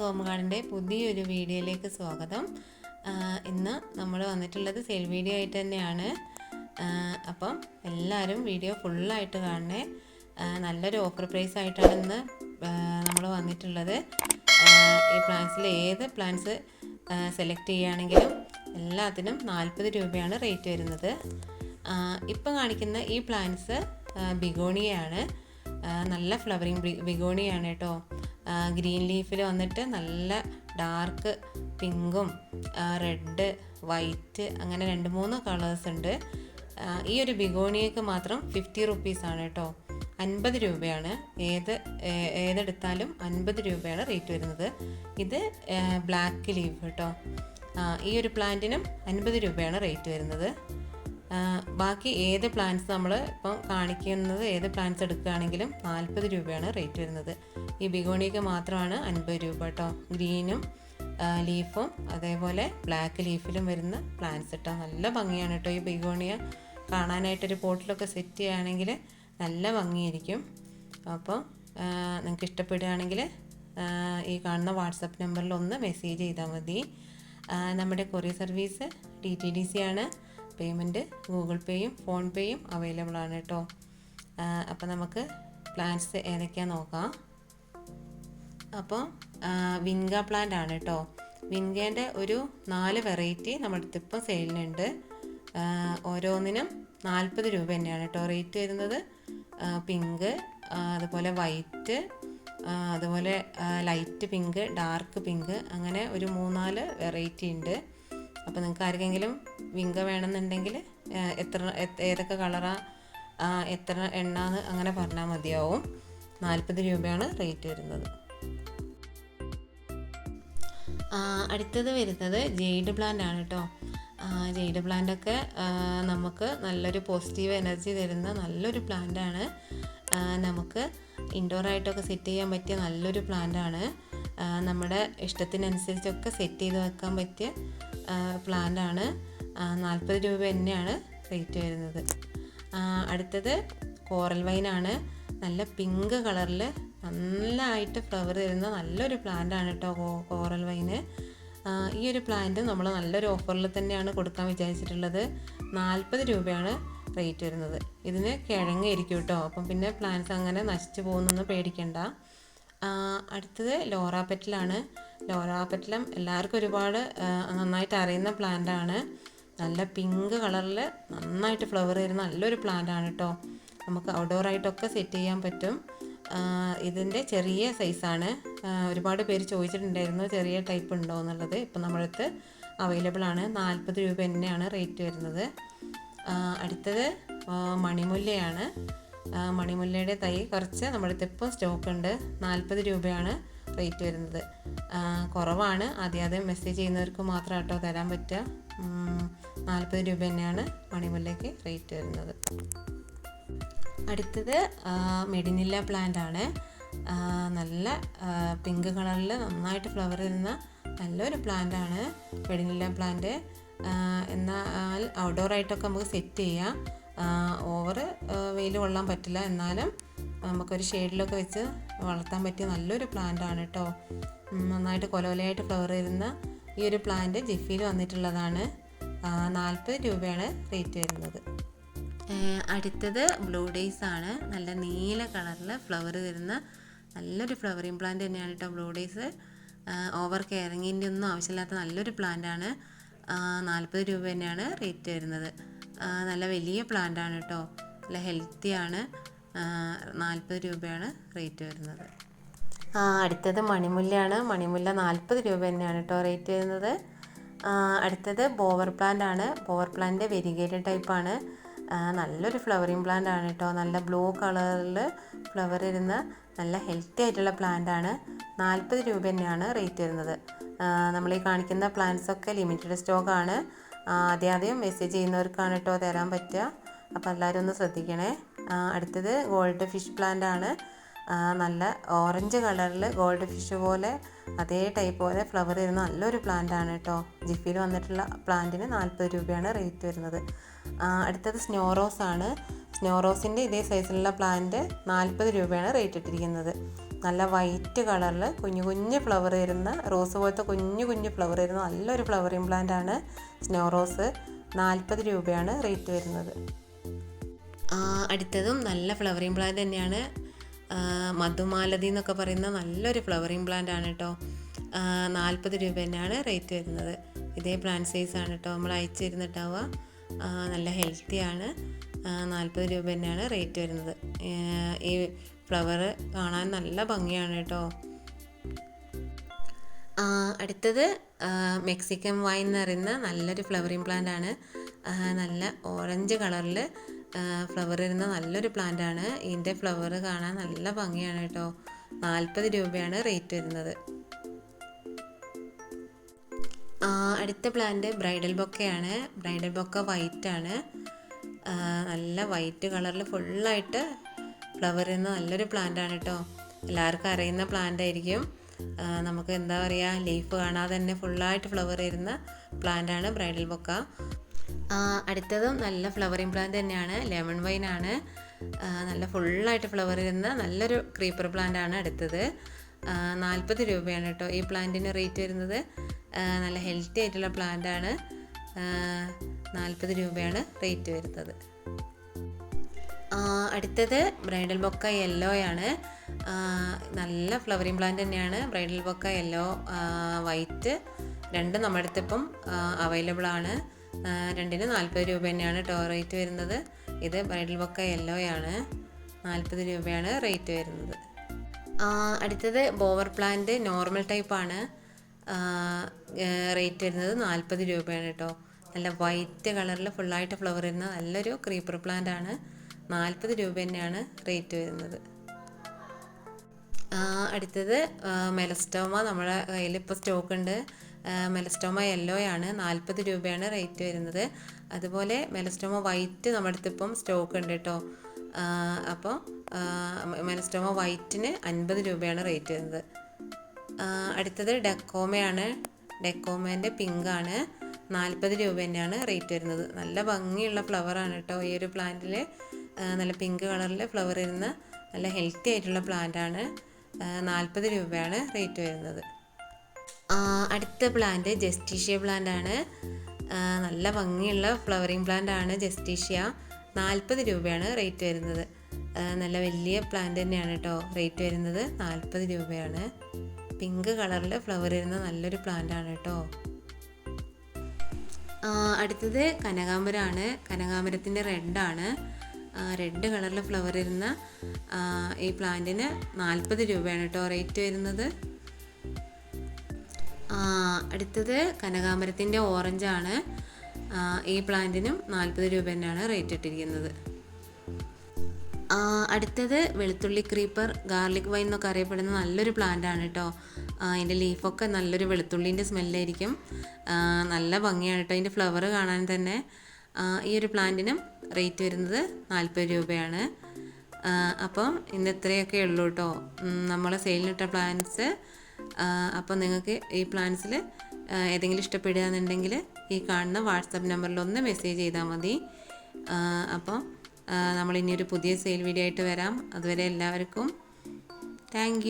Home ഗാർഡന്റെ പുതിയൊരു വീഡിയോയിലേക്ക് സ്വാഗതം. ഇന്ന് നമ്മൾ വന്നിട്ടുള്ളത് സെൽ വീഡിയോ ആയിട്ട് തന്നെയാണ്. അപ്പം എല്ലാവരും വീഡിയോ ഫുള്ളായിട്ട് കാണണേ. നല്ലൊരു ഓഫർ പ്രൈസ് ആയിട്ടാണ് ഇന്ന് നമ്മൾ വന്നിട്ടുള്ളത്. ഈ പ്ലാൻസിൽ ഏത് പ്ലാൻസ് സെലക്ട് ചെയ്യുകയാണെങ്കിലും എല്ലാത്തിനും നാൽപ്പത് രൂപയാണ് റേറ്റ് വരുന്നത്. ഇപ്പം കാണിക്കുന്ന ഈ പ്ലാന്റ്സ് ബിഗോണിയാണ് നല്ല ഫ്ലവറിങ് ബിഗോണിയാണ് കേട്ടോ. ഗ്രീൻ ലീഫിൽ വന്നിട്ട് നല്ല ഡാർക്ക് പിങ്കും റെഡ് വൈറ്റ് അങ്ങനെ രണ്ട് മൂന്ന് കളേഴ്സ് ഉണ്ട്. ഈ ഒരു ബിഗോണിയക്ക് മാത്രം ഫിഫ്റ്റി റുപ്പീസാണ് കേട്ടോ. അൻപത് രൂപയാണ്. ഏത് ഏതെടുത്താലും അൻപത് രൂപയാണ് റേറ്റ് വരുന്നത്. ഇത് ബ്ലാക്ക് ലീഫ് കേട്ടോ. ഈ ഒരു പ്ലാന്റിനും അൻപത് രൂപയാണ് റേറ്റ് വരുന്നത്. ബാക്കി ഏത് പ്ലാന്റ്സ് നമ്മൾ ഇപ്പം കാണിക്കുന്നത് ഏത് പ്ലാന്റ്സ് എടുക്കുകയാണെങ്കിലും നാൽപ്പത് രൂപയാണ് റേറ്റ് വരുന്നത്. ഈ ബിഗോണിക്ക് മാത്രമാണ് അൻപത് രൂപ കേട്ടോ ഗ്രീനും ലീഫും അതേപോലെ ബ്ലാക്ക് ലീഫിലും വരുന്ന പ്ലാന്റ്സ് കേട്ടോ നല്ല ഭംഗിയാണ് കേട്ടോ ഈ ബിഗോണിയ. കാണാനായിട്ടൊരു പോട്ടിലൊക്കെ സെറ്റ് ചെയ്യുകയാണെങ്കിൽ നല്ല ഭംഗിയായിരിക്കും. അപ്പോൾ നിങ്ങൾക്ക് ഇഷ്ടപ്പെടുകയാണെങ്കിൽ ഈ കാണുന്ന വാട്സപ്പ് നമ്പറിൽ ഒന്ന് മെസ്സേജ് ചെയ്താൽ മതി. നമ്മുടെ courier service T T D C ആണ്. പേയ്മെന്റ് ഗൂഗിൾ പേയും ഫോൺ പേയും അവൈലബിൾ ആണ് കേട്ടോ അപ്പോൾ നമുക്ക് പ്ലാൻസ് ഏതൊക്കെയാണെന്ന് നോക്കാം. അപ്പോൾ വിൻഗ പ്ലാന്റ് ആണ് കേട്ടോ വിൻഗേന്റെ ഒരു നാല് വെറൈറ്റി നമ്മുടെ അടുത്ത് സെയിലിനുണ്ട് ഓരോന്നിനും നാൽപ്പത് രൂപ തന്നെയാണ് കേട്ടോ റേറ്റ് വരുന്നത്. പിങ്ക് അതുപോലെ വൈറ്റ് അതുപോലെ ലൈറ്റ് പിങ്ക് ഡാർക്ക് പിങ്ക് അങ്ങനെ ഒരു മൂന്നാൽ വെറൈറ്റി ഉണ്ട്. അപ്പോൾ നിങ്ങൾക്ക് ആർക്കെങ്കിലും വിങ്ക വേണമെന്നുണ്ടെങ്കിൽ എത്ര ഏതൊക്കെ കളറാണ് എത്ര എണ്ണാന്ന് അങ്ങനെ പറഞ്ഞാൽ മതിയാവും. നാൽപ്പത് രൂപയാണ് റേറ്റ് വരുന്നത്. അടുത്തത് വരുന്നത് ജെയ്ഡ് പ്ലാന്റ് ആണ് കേട്ടോ ജെയ്ഡ് പ്ലാന്റ് ഒക്കെ നമുക്ക് നല്ലൊരു പോസിറ്റീവ് എനർജി തരുന്ന നല്ലൊരു പ്ലാന്റ് ആണ്. നമുക്ക് ഇൻഡോർ ആയിട്ടൊക്കെ സെറ്റ് ചെയ്യാൻ പറ്റിയ നല്ലൊരു പ്ലാന്റ് ആണ്. നമ്മുടെ ഇഷ്ടത്തിനനുസരിച്ചൊക്കെ സെറ്റ് ചെയ്ത് വെക്കാൻ പറ്റിയ പ്ലാന്റ് ആണ് നാൽപ്പത് രൂപ തന്നെയാണ് റേറ്റ് വരുന്നത്. അടുത്തത് കോറൽ വൈനാണ് നല്ല പിങ്ക് കളറിൽ നല്ലതായിട്ട് ഫ്ലവർ തരുന്ന നല്ലൊരു പ്ലാന്റാണ് കേട്ടോ കോറൽ വൈന് ഈ ഒരു പ്ലാന്റ് നമ്മൾ നല്ലൊരു ഓഫറിൽ തന്നെയാണ് കൊടുക്കാൻ വിചാരിച്ചിട്ടുള്ളത്. നാൽപ്പത് രൂപയാണ് റേറ്റ് വരുന്നത്. ഇതിന് കിഴങ്ങായിരിക്കും കേട്ടോ അപ്പം പിന്നെ പ്ലാന്റ്സ് അങ്ങനെ നശിച്ചു പോകുന്നൊന്നും പേടിക്കണ്ട. അടുത്തത് ലോറാപെറ്റലാണ്. ലോറാപെറ്റലം എല്ലാവർക്കും ഒരുപാട് നന്നായിട്ട് അറിയുന്ന പ്ലാന്റ് ആണ്. നല്ല പിങ്ക് കളറിൽ നന്നായിട്ട് ഫ്ലവർ തരുന്ന നല്ലൊരു പ്ലാന്റ് ആണ് കേട്ടോ നമുക്ക് ഔട്ട്ഡോർ ആയിട്ടൊക്കെ സെറ്റ് ചെയ്യാൻ പറ്റും. ഇതിന്റെ ചെറിയ സൈസാണ് ഒരുപാട് പേര് ചോദിച്ചിട്ടുണ്ടായിരുന്നു ചെറിയ ടൈപ്പ് ഉണ്ടോ എന്നുള്ളത്. ഇപ്പം നമ്മളടുത്ത് അവൈലബിൾ ആണ്. നാൽപ്പത് രൂപ തന്നെയാണ് റേറ്റ് വരുന്നത്. അടുത്തത് മണിമുല്ലയാണ്. മണിമുല്ലയുടെ തൈ കുറച്ച് നമ്മുടെ അടുത്ത് ഇപ്പം സ്റ്റോക്ക് ഉണ്ട് നാൽപ്പത് രൂപയാണ് റേറ്റ് വരുന്നത്. കുറവാണ്. ആദ്യം ആദ്യം മെസ്സേജ് ചെയ്യുന്നവർക്ക് മാത്രം കേട്ടോ തരാൻ പറ്റുക. നാൽപ്പത് രൂപ തന്നെയാണ് മണിമുല്ലയ്ക്ക് റേറ്റ് വരുന്നത്. അടുത്തത് മെഡിനില്ല പ്ലാന്റ് ആണ്. നല്ല പിങ്ക് കളറിൽ നന്നായിട്ട് ഫ്ലവർ തരുന്ന നല്ലൊരു പ്ലാന്റ് ആണ് മെഡിനില്ല പ്ലാന്റ് എന്നാൽ ഔട്ട്ഡോർ ആയിട്ടൊക്കെ നമുക്ക് സെറ്റ് ചെയ്യാം. ഓവർ വെയിൽ കൊള്ളാൻ പറ്റില്ല. എന്നാലും നമുക്കൊരു ഷെയ്ഡിലൊക്കെ വെച്ച് വളർത്താൻ പറ്റിയ നല്ലൊരു പ്ലാന്റ് ആണ് കേട്ടോ നന്നായിട്ട് കൊലകൊലയായിട്ട് ഫ്ലവർ വരുന്ന ഈ ഒരു പ്ലാന്റ് ജിഫിയിൽ വന്നിട്ടുള്ളതാണ്. നാൽപ്പത് രൂപയാണ് റേറ്റ് വരുന്നത്. അടുത്തത് ബ്ലൂ ഡേയ്സ് ആണ്. നല്ല നീല കളറിൽ ഫ്ലവർ വരുന്ന നല്ലൊരു ഫ്ലവറിങ് പ്ലാന്റ് തന്നെയാണ് കേട്ടോ ബ്ലൂ ഡേയ്സ് ഓവർ കെയറിങ്ങിന്റെ ഒന്നും ആവശ്യമില്ലാത്ത നല്ലൊരു പ്ലാന്റ് ആണ്. നാൽപ്പത് രൂപ തന്നെയാണ് റേറ്റ് വരുന്നത്. നല്ല വലിയ പ്ലാന്റ് ആണ് കേട്ടോ. നല്ല ഹെൽത്തി ആണ് നാൽപ്പത് രൂപയാണ് റേറ്റ് വരുന്നത്. അടുത്തത് മണിമുല്ലയാണ്. മണിമുല്ല നാൽപ്പത് രൂപ തന്നെയാണ് കേട്ടോ റേറ്റ് വരുന്നത്. അടുത്തത് ബോവർ പ്ലാന്റ് ആണ് ബോവർ പ്ലാന്റ് വെരിഗേറ്റഡ് ടൈപ്പാണ്. നല്ലൊരു ഫ്ലവറിങ് പ്ലാന്റ് ആണ് കേട്ടോ. നല്ല ബ്ലൂ കളറിൽ ഫ്ലവർ വരുന്ന നല്ല ഹെൽത്തി ആയിട്ടുള്ള പ്ലാന്റ് ആണ് നാൽപ്പത് രൂപ തന്നെയാണ് റേറ്റ് വരുന്നത്. നമ്മൾ ഈ കാണിക്കുന്ന പ്ലാന്റ്സൊക്കെ ലിമിറ്റഡ് സ്റ്റോക്ക് ആണ് ആദ്യം ആദ്യം മെസ്സേജ് ചെയ്യുന്നവർക്കാണ് കേട്ടോ തരാൻ പറ്റുക. അപ്പോൾ എല്ലാവരും ഒന്ന് ശ്രദ്ധിക്കണേ. അടുത്തത് ഗോൾഡ് ഫിഷ് പ്ലാന്റ് ആണ്. നല്ല ഓറഞ്ച് കളറിൽ ഗോൾഡ് ഫിഷ് പോലെ അതേ ടൈപ്പ് പോലെ ഫ്ലവർ വരുന്ന നല്ലൊരു പ്ലാന്റ് ആണ് കേട്ടോ. ജിഫിയിൽ വന്നിട്ടുള്ള പ്ലാന്റിന് നാൽപ്പത് രൂപയാണ് റേറ്റ് വരുന്നത്. അടുത്തത് സ്നോ റോസ് ആണ്. സ്നോ റോസിന്റെ ഇതേ സൈസിലുള്ള പ്ലാന്റ് നാൽപ്പത് രൂപയാണ് റേറ്റ് ഇട്ടിരിക്കുന്നത്. നല്ല വൈറ്റ് കളറിൽ കുഞ്ഞു കുഞ്ഞു ഫ്ലവർ വരുന്ന റോസ് പോലത്തെ കുഞ്ഞു കുഞ്ഞു ഫ്ലവർ വരുന്ന നല്ലൊരു ഫ്ലവറിങ് പ്ലാന്റ് ആണ് സ്നോ റോസ് നാൽപ്പത് രൂപയാണ് റേറ്റ് വരുന്നത്. അടുത്തതും നല്ല ഫ്ലവറിങ് പ്ലാന്റ് തന്നെയാണ്. മധുമാലതി എന്നൊക്കെ പറയുന്ന നല്ലൊരു ഫ്ലവറിങ് പ്ലാന്റ് ആണ് കേട്ടോ നാൽപ്പത് രൂപ തന്നെയാണ് റേറ്റ് വരുന്നത്. ഇതേ പ്ലാന്റ് സൈസ് ആണ് കേട്ടോ നമ്മൾ അയച്ചു തരുന്നിട്ടാവുക നല്ല ഹെൽത്തിയാണ് നാൽപ്പത് രൂപ തന്നെയാണ് റേറ്റ് വരുന്നത്. ഈ ഫ്ലവർ കാണാൻ നല്ല ഭംഗിയാണ് കേട്ടോ. അടുത്തത് മെക്സിക്കൻ വൈൻ എന്ന് പറയുന്ന നല്ലൊരു ഫ്ലവറിങ് പ്ലാന്റ് ആണ്. നല്ല ഓറഞ്ച് കളറിൽ ഫ്ലവർ വരുന്ന നല്ലൊരു പ്ലാന്റ് ആണ്. ഇതിന്റെ ഫ്ലവർ കാണാൻ നല്ല ഭംഗിയാണ് കേട്ടോ. നാൽപ്പത് രൂപയാണ് റേറ്റ് വരുന്നത്. അടുത്ത പ്ലാന്റ് ബ്രൈഡൽ ബൊക്കയാണ് ബ്രൈഡൽ ബൊക്ക വൈറ്റ് ആണ്. നല്ല വൈറ്റ് കളറിൽ ഫുള്ളായിട്ട് ഫ്ലവർ എന്ന നല്ലൊരു പ്ലാന്റ് ആണ് കേട്ടോ എല്ലാവർക്കും അറിയുന്ന പ്ലാന്റ് ആയിരിക്കും. നമുക്ക് എന്താ പറയുക ലീഫ് കാണാതെ തന്നെ ഫുള്ളായിട്ട് ഫ്ലവർ വരുന്ന പ്ലാന്റ് ആണ് ബ്രൈഡൽ ബൊക്ക അടുത്തതും നല്ല ഫ്ലവറിങ് പ്ലാന്റ് തന്നെയാണ് ലെമൺ വൈൻ ആണ്. നല്ല ഫുള്ളായിട്ട് ഫ്ലവർ വരുന്ന നല്ലൊരു ക്രീപ്പർ പ്ലാന്റ് ആണ് അടുത്തത്. നാൽപ്പത് രൂപയാണ് കേട്ടോ ഈ പ്ലാന്റിന് റേറ്റ് വരുന്നത്. നല്ല ഹെൽത്തി ആയിട്ടുള്ള പ്ലാന്റ് ആണ്. നാൽപ്പത് രൂപയാണ് റേറ്റ് വരുന്നത്. അടുത്തത് ബ്രൈഡൽ ബൊക്ക യെല്ലോ ആണ്. നല്ല ഫ്ലവറിങ് പ്ലാന്റ് തന്നെയാണ്. ബ്രൈഡൽ ബൊക്ക യെല്ലോ വൈറ്റ് രണ്ടും നമ്മുടെ അടുത്ത് ഇപ്പം അവൈലബിൾ ആണ്. രണ്ടിന് നാൽപ്പത് രൂപ തന്നെയാണ് ടോ റേറ്റ് വരുന്നത്. ഇത് ബ്രൈഡൽ ബൊക്ക യെല്ലോ ആണ്. നാൽപ്പത് രൂപയാണ് റേറ്റ് വരുന്നത്. അടുത്തത് ബോവർ പ്ലാന്റ് നോർമൽ ടൈപ്പാണ് റേറ്റ് വരുന്നത് നാൽപ്പത് രൂപയാണ് കേട്ടോ. നല്ല വൈറ്റ് കളറിൽ ഫുള്ളായിട്ട് ഫ്ലവർ വരുന്ന നല്ലൊരു ക്രീപ്പർ പ്ലാന്റ് ആണ്. നാൽപ്പത് രൂപ തന്നെയാണ് റേറ്റ് വരുന്നത്. അടുത്തത് മെലസ്റ്റോമ നമ്മുടെ കയ്യിൽ ഇപ്പോൾ സ്റ്റോക്ക് ഉണ്ട് മെലസ്റ്റോമ യെല്ലോ ആണ്. നാൽപ്പത് രൂപയാണ് റേറ്റ് വരുന്നത്. അതുപോലെ മെലസ്റ്റോമ വൈറ്റ് നമ്മുടെ അടുത്ത് ഇപ്പം സ്റ്റോക്ക് ഉണ്ട് കേട്ടോ. അപ്പോൾ മെലസ്റ്റോമ വൈറ്റിന് അൻപത് രൂപയാണ് റേറ്റ് വരുന്നത്. അടുത്തത് ഡെക്കോമയാണ്. ഡെക്കോമേന്റെ പിങ്കാണ് നാൽപ്പത് രൂപ തന്നെയാണ് റേറ്റ് വരുന്നത്. നല്ല ഭംഗിയുള്ള ഫ്ലവറാണ് കേട്ടോ ഈ ഒരു പ്ലാന്റിൽ നല്ല പിങ്ക് കളറിൽ ഫ്ലവർ വരുന്ന നല്ല ഹെൽത്തി ആയിട്ടുള്ള പ്ലാന്റാണ് നാൽപ്പത് രൂപയാണ് റേറ്റ് വരുന്നത്. അടുത്ത പ്ലാന്റ് ജസ്റ്റീഷ്യ പ്ലാന്റ് ആണ്. നല്ല ഭംഗിയുള്ള ഫ്ലവറിങ് പ്ലാന്റ് ആണ് ജസ്റ്റീഷ്യ നാൽപ്പത് രൂപയാണ് റേറ്റ് വരുന്നത്. നല്ല വലിയ പ്ലാന്റ് തന്നെയാണ് കേട്ടോ റേറ്റ് വരുന്നത്. നാൽപ്പത് രൂപയാണ്. പിങ്ക് കളറിൽ ഫ്ലവർ വരുന്ന നല്ലൊരു പ്ലാന്റ് ആണ് കേട്ടോ അടുത്തത് കനകാമ്പരമാണ് കനകാമ്പരത്തിന്റെ റെഡാണ് റെഡ് കളറിൽ ഫ്ലവർ വരുന്ന ഈ പ്ലാന്റിന് നാൽപ്പത് രൂപയാണ് കേട്ടോ റേറ്റ് വരുന്നത്. അടുത്തത് കനകാമരത്തിന്റെ ഓറഞ്ചാണ് ഈ പ്ലാന്റിനും നാൽപ്പത് രൂപ തന്നെയാണ് റേറ്റ് ഇട്ടിരിക്കുന്നത്. അടുത്തത് വെളുത്തുള്ളി ക്രീപ്പർ ഗാർലിക് വൈൻ എന്നൊക്കെ അറിയപ്പെടുന്ന നല്ലൊരു പ്ലാന്റ് ആണ് കേട്ടോ അതിന്റെ ലീഫൊക്കെ നല്ലൊരു വെളുത്തുള്ളിന്റെ സ്മെല്ലായിരിക്കും നല്ല ഭംഗിയാണ് കേട്ടോ അതിന്റെ ഫ്ലവർ കാണാൻ തന്നെ. ഈ ഒരു പ്ലാന്റിനും റേറ്റ് വരുന്നത് നാൽപ്പത് രൂപയാണ്. അപ്പം ഇന്ന് ഇത്രയൊക്കെ ഉള്ളൂ കേട്ടോ നമ്മൾ സെയിലിനിട്ട പ്ലാന്റ്സ് അപ്പം നിങ്ങൾക്ക് ഈ പ്ലാന്റ്സിൽ ഏതെങ്കിലും ഇഷ്ടപ്പെടുകയെന്നുണ്ടെങ്കിൽ ഈ കാണുന്ന വാട്സപ്പ് നമ്പറിൽ ഒന്ന് മെസ്സേജ് ചെയ്താൽ മതി. അപ്പം നമ്മൾ ഇനിയൊരു പുതിയ സെയിൽ വീഡിയോ ആയിട്ട് വരാം. അതുവരെ എല്ലാവർക്കും താങ്ക്